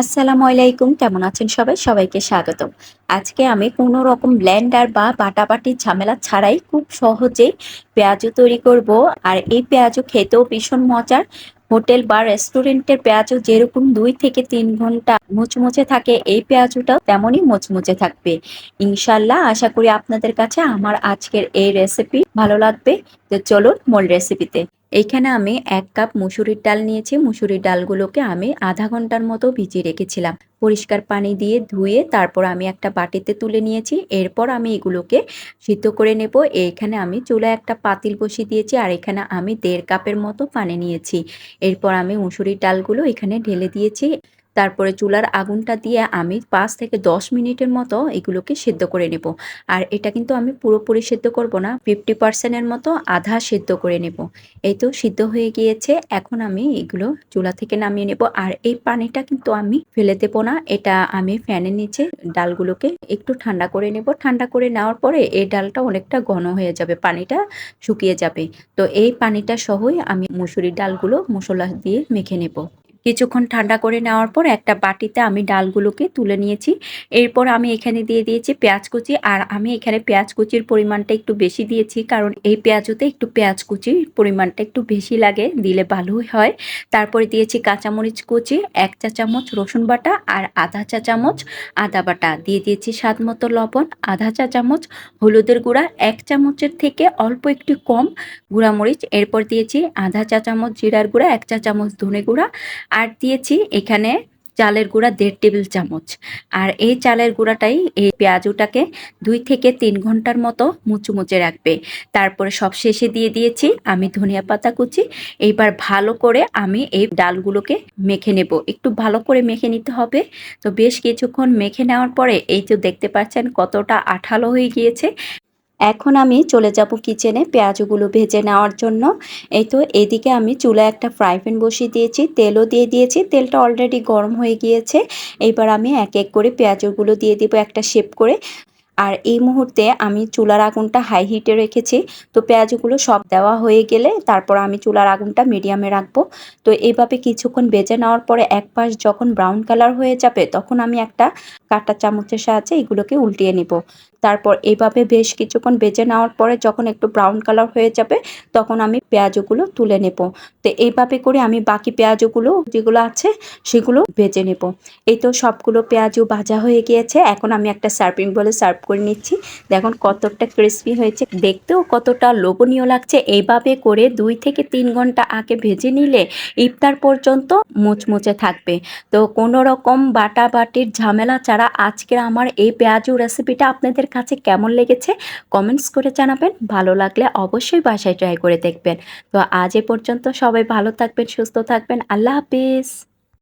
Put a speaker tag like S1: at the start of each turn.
S1: আসসালামু আলাইকুম, কেমন আছেন সবাই? সবাইকে স্বাগতম। আজকে আমি কোনো রকম ব্লেন্ডার বা বাটাবাটির ঝামেলা ছাড়াই খুব সহজেই পেঁয়াজু তৈরি করব। আর এই পেঁয়াজু খেতেও ভীষণ মজার। হোটেল বা রেস্টুরেন্টের পেঁয়াজু যেরকম দুই থেকে তিন ঘণ্টা মুচমুচে থাকে, এই পেঁয়াজুটাও তেমনই মুচমুচে থাকবে। ইনশাল্লাহ আশা করি আপনাদের কাছে আমার আজকের এই রেসিপি ভালো লাগবে। তো চলুন মূল রেসিপিতে এইখানে আমি এক কাপ মুসুরির ডাল নিয়েছি। মুসুরির ডালগুলোকে আমি আধা ঘণ্টার মতো ভিজিয়ে রেখেছিলাম। পরিষ্কার পানি দিয়ে ধুয়ে তারপর আমি একটা বাটিতে তুলে নিয়েছি। এরপর আমি এগুলোকে সিদ্ধ করে নেব। এইখানে আমি চুলায় একটা পাতিল বসিয়ে দিয়েছি আর এখানে আমি দেড় কাপের মতো পানি নিয়েছি। এরপর আমি মুসুরির ডালগুলো এখানে ঢেলে দিয়েছি। তারপরে চুলার আগুনটা দিয়ে আমি পাঁচ থেকে দশ মিনিটের মতো এগুলোকে সেদ্ধ করে নেব। আর এটা কিন্তু আমি পুরোপুরি সেদ্ধ করব না ফিফটি পার্সেন্টের মতো আধা সেদ্ধ করে নেব। এই তো সিদ্ধ হয়ে গিয়েছে, এখন আমি এগুলো চুলা থেকে নামিয়ে নেব। আর এই পানিটা কিন্তু আমি ফেলে দেব না, এটা আমি ফ্যানের নিচে ডালগুলোকে একটু ঠান্ডা করে নেব। ঠান্ডা করে নেওয়ার পরে এই ডালটা অনেকটা ঘন হয়ে যাবে, পানিটা শুকিয়ে যাবে। তো এই পানিটা সহই আমি মুসুরির ডালগুলো মশলা দিয়ে মেখে নেব। কিছুক্ষণ ঠান্ডা করে নেওয়ার পর একটা বাটিতে আমি ডালগুলোকে তুলে নিয়েছি। এরপর আমি এখানে দিয়ে দিয়েছি পেঁয়াজ কুচি আর আমি এখানে পেঁয়াজ কুচির পরিমাণটা একটু বেশি দিয়েছি কারণ এই পেঁয়াজতে একটু পেঁয়াজ কুচির পরিমাণটা একটু বেশি লাগে, দিলে ভালোই হয়। তারপরে দিয়েছি কাঁচামরিচ কুচি, এক চা চামচ রসুন বাটা আর আধা চা চামচ আদা বাটা। দিয়ে দিয়েছি স্বাদ মতো লবণ, আধা চা চামচ হলুদের গুঁড়া, এক চামচের থেকে অল্প একটু কম গুঁড়ামরিচ। এরপর দিয়েছি আধা চা চামচ জিরার গুঁড়া, এক চা চামচ ধনে গুঁড়া আর দিয়েছি এখানে চালের গুঁড়া দেড় টেবিল চামচ। আর এই চালের গুঁড়াটাই এই পেঁয়াজুটাকে দুই থেকে তিন ঘণ্টার মতো মুচুমুচে রাখবে। তারপরে সব শেষে দিয়ে দিয়েছি আমি ধনিয়া পাতা কুচি। এইবার ভালো করে আমি এই ডালগুলোকে মেখে নেব। একটু ভালো করে মেখে নিতে হবে। তো বেশ কিছুক্ষণ মেখে নেওয়ার পরে এই যে দেখতে পাচ্ছেন কতটা আঠালো হয়ে গিয়েছে। এখন আমি চলে যাব কিচেনে পেঁয়াজগুলো ভেজে নেওয়ার জন্য। এই তো এদিকে আমি চুলায় একটা ফ্রাই প্যান বসিয়ে দিয়েছি, তেলও দিয়ে দিয়েছি, তেলটা অলরেডি গরম হয়ে গিয়েছে। এইবার আমি এক এক করে পেঁয়াজগুলো দিয়ে দিব একটা শেপ করে। আর এই মুহূর্তে আমি চুলার আগুনটা হাই হিটে রেখেছি। তো পেঁয়াজগুলো সব দেওয়া হয়ে গেলে তারপর আমি চুলার আগুনটা মিডিয়ামে রাখব। তো এইভাবে কিছুক্ষণ বেজে নেওয়ার পরে এক পাশ যখন ব্রাউন কালার হয়ে যাবে, তখন আমি একটা কাঁটা চামচের সাহায্যে এগুলোকে উল্টিয়ে নিব। তারপর এইভাবে বেশ কিছুক্ষণ বেজে নেওয়ার পরে যখন একটু ব্রাউন কালার হয়ে যাবে, তখন আমি পেঁয়াজগুলো তুলে নেব। তো এইভাবে করে আমি বাকি পেঁয়াজগুলো, যেগুলো আছে সেগুলো ভেজে নেব। এই তো সবগুলো পেঁয়াজও ভাজা হয়ে গিয়েছে। এখন আমি একটা সার্ভিং বলে সার্ভ করে নিচ্ছি। দেখুন কতটা ক্রিস্পি হয়েছে। দেখতেও কতটা লোভনীয় লাগছে। এইভাবে করে দুই থেকে তিন ঘণ্টা আগে ভেজে নিলে ইফতার পর্যন্ত মুচমুচে থাকবে। তো কোনো রকম বাটা বাটির ঝামেলা ছাড়া আজকের আমার এই পেঁয়াজু রেসিপিটা আপনাদের কাছে কেমন লেগেছে কমেন্টস করে জানাবেন। ভালো লাগলে অবশ্যই বাসায় ট্রাই করে দেখবেন। তো আজ এ পর্যন্ত সবাই ভালো থাকবেন, সুস্থ থাকবেন। আল্লাহ হাফিজ।